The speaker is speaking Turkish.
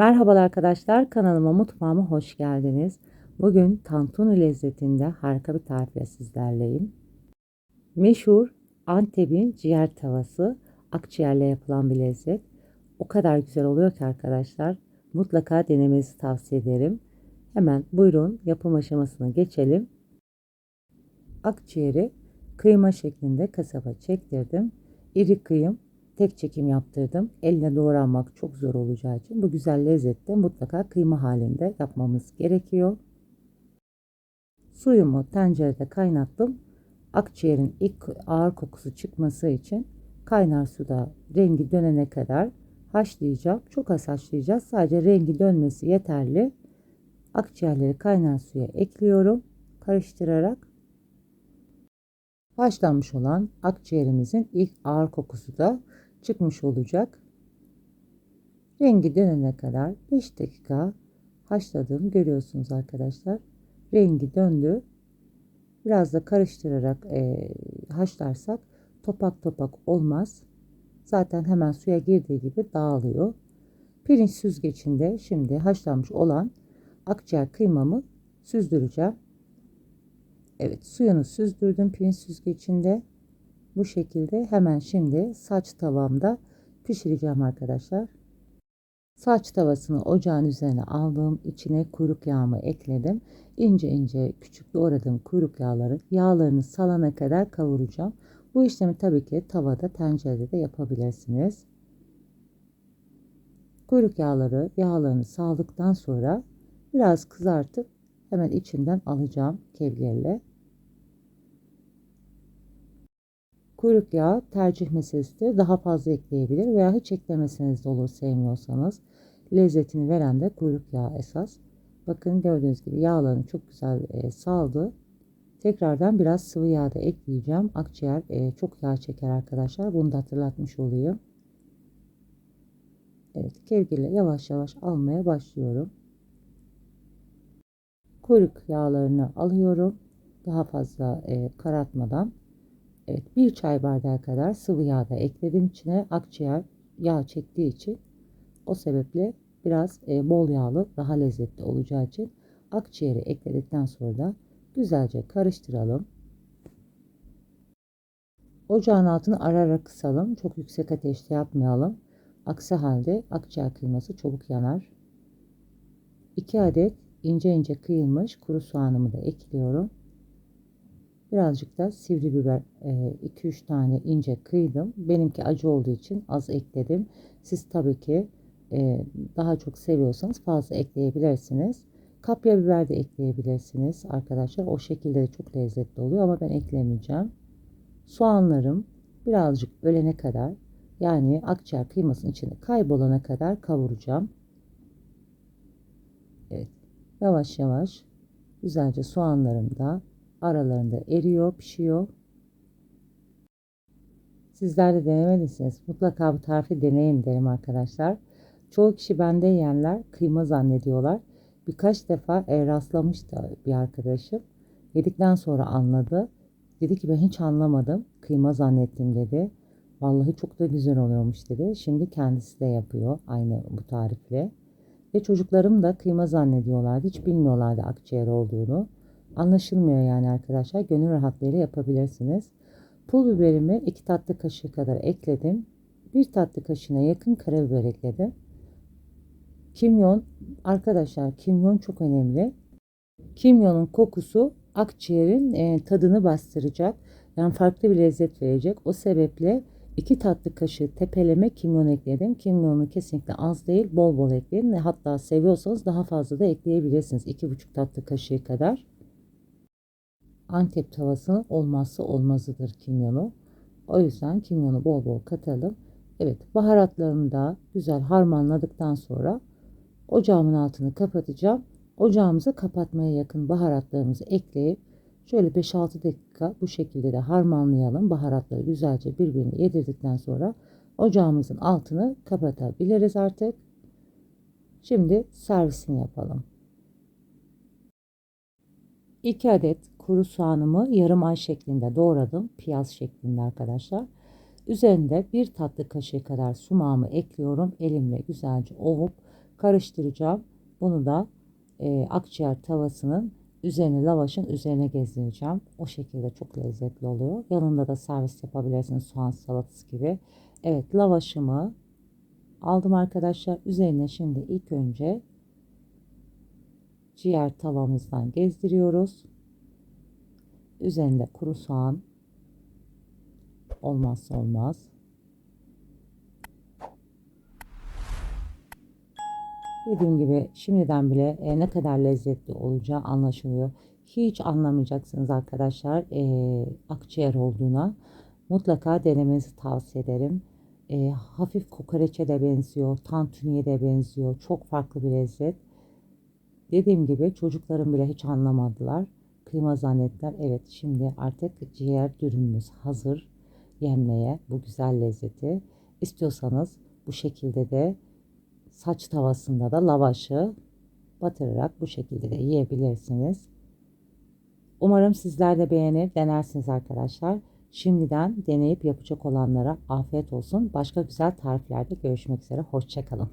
Merhabalar arkadaşlar kanalıma mutfağıma hoş geldiniz. Bugün tantuni lezzetinde harika bir tarifle sizlerleyim. Meşhur Antep'in ciğer tavası akciğerle yapılan bir lezzet. O kadar güzel oluyor ki arkadaşlar mutlaka denemenizi tavsiye ederim. Hemen buyurun yapım aşamasına geçelim. Akciğeri kıyma şeklinde kasaba çektirdim. İri kıyım tek çekim yaptırdım. Elle doğranmak çok zor olacağı için bu güzel lezzette mutlaka kıyma halinde yapmamız gerekiyor. Suyumu tencerede kaynattım. Akciğerin ilk ağır kokusu çıkması için kaynar suda rengi dönene kadar haşlayacağım. Çok az haşlayacağız. Sadece rengi dönmesi yeterli. Akciğerleri kaynar suya ekliyorum. Karıştırarak haşlanmış olan akciğerimizin ilk ağır kokusu da çıkmış olacak. Rengi dönene kadar 5 dakika haşladığım görüyorsunuz arkadaşlar. Rengi döndü. Biraz da karıştırarak e, haşlarsak topak topak olmaz. Zaten hemen suya girdiği gibi dağılıyor. Pirinç süzgecinde şimdi haşlanmış olan akciğer kıymamı süzdüreceğim. Evet suyunu süzdürdüm pirinç süzgecinde. Bu şekilde hemen şimdi saç tavamda pişireceğim arkadaşlar. Saç tavasını ocağın üzerine aldım. içine kuyruk yağımı ekledim. İnce ince küçük doğradığım kuyruk yağları yağlarını salana kadar kavuracağım. Bu işlemi tabii ki tavada tencerede de yapabilirsiniz. Kuyruk yağları yağlarını saldıktan sonra biraz kızartıp hemen içinden alacağım kevgirle. Kuyruk yağı tercih meselesidir. Daha fazla ekleyebilir veya hiç eklemeseniz de olur sevmiyorsanız. Lezzetini veren de kuyruk yağı esas. Bakın gördüğünüz gibi yağlarını çok güzel e, saldı. Tekrardan biraz sıvı yağ da ekleyeceğim. Akciğer e, çok yağ çeker arkadaşlar. Bunu da hatırlatmış olayım. Evet kevgirle yavaş yavaş almaya başlıyorum. Kuyruk yağlarını alıyorum. Daha fazla e, karartmadan Evet bir çay bardağı kadar sıvı yağ da ekledim içine. Akciğer yağ çektiği için o sebeple biraz e, bol yağlı daha lezzetli olacağı için akciğeri ekledikten sonra da güzelce karıştıralım. Ocağın altını ara ara kısalım. Çok yüksek ateşte yapmayalım. Aksi halde akciğer kıyması çabuk yanar. 2 adet ince ince kıyılmış kuru soğanımı da ekliyorum. Birazcık da sivri biber 2-3 tane ince kıydım. Benimki acı olduğu için az ekledim. Siz tabii ki daha çok seviyorsanız fazla ekleyebilirsiniz. Kapya biber de ekleyebilirsiniz arkadaşlar. O şekilde de çok lezzetli oluyor ama ben eklemeyeceğim. Soğanlarım birazcık ölene kadar yani akciğer kıymasının içinde kaybolana kadar kavuracağım. Evet. Yavaş yavaş güzelce soğanlarım da aralarında eriyor, pişiyor. Sizler de denemediniz. Mutlaka bu tarifi deneyin derim arkadaşlar. Çoğu kişi bende yiyenler kıyma zannediyorlar. Birkaç defa e, rastlamıştı bir arkadaşım. Yedikten sonra anladı. Dedi ki ben hiç anlamadım. Kıyma zannettim dedi. Vallahi çok da güzel oluyormuş dedi. Şimdi kendisi de yapıyor aynı bu tarifle. Ve çocuklarım da kıyma zannediyorlardı. Hiç bilmiyorlardı akciğer olduğunu. Anlaşılmıyor yani arkadaşlar. Gönül rahatlığıyla yapabilirsiniz. Pul biberimi 2 tatlı kaşığı kadar ekledim. 1 tatlı kaşığına yakın karabiber ekledim. Kimyon arkadaşlar kimyon çok önemli. Kimyonun kokusu akciğerin e, tadını bastıracak. Yani farklı bir lezzet verecek. O sebeple 2 tatlı kaşığı tepeleme kimyon ekledim. Kimyonu kesinlikle az değil bol bol ekleyin. Hatta seviyorsanız daha fazla da ekleyebilirsiniz. 2,5 tatlı kaşığı kadar. Antep tavasının olmazsa olmazıdır kimyonu. O yüzden kimyonu bol bol katalım. Evet baharatlarımı da güzel harmanladıktan sonra ocağımın altını kapatacağım. Ocağımızı kapatmaya yakın baharatlarımızı ekleyip şöyle 5-6 dakika bu şekilde de harmanlayalım. Baharatları güzelce birbirine yedirdikten sonra ocağımızın altını kapatabiliriz artık. Şimdi servisini yapalım. 2 adet kuru soğanımı yarım ay şeklinde doğradım. Piyaz şeklinde arkadaşlar. Üzerinde bir tatlı kaşığı kadar sumağımı ekliyorum. Elimle güzelce ovup karıştıracağım. Bunu da e, akciğer tavasının üzerine lavaşın üzerine gezdireceğim. O şekilde çok lezzetli oluyor. Yanında da servis yapabilirsiniz soğan salatası gibi. Evet lavaşımı aldım arkadaşlar. Üzerine şimdi ilk önce ciğer tavamızdan gezdiriyoruz. Üzerinde kuru soğan olmazsa olmaz. Dediğim gibi şimdiden bile e, ne kadar lezzetli olacağı anlaşılıyor. Hiç anlamayacaksınız arkadaşlar e, akciğer olduğuna. Mutlaka denemenizi tavsiye ederim. E, hafif kokoreçe de benziyor, tantuniye de benziyor. Çok farklı bir lezzet. Dediğim gibi çocuklarım bile hiç anlamadılar. Kıyma zannettiler. Evet şimdi artık ciğer dürümümüz hazır yenmeye bu güzel lezzeti. İstiyorsanız bu şekilde de saç tavasında da lavaşı batırarak bu şekilde de yiyebilirsiniz. Umarım sizler de beğenir, denersiniz arkadaşlar. Şimdiden deneyip yapacak olanlara afiyet olsun. Başka güzel tariflerde görüşmek üzere. Hoşçakalın.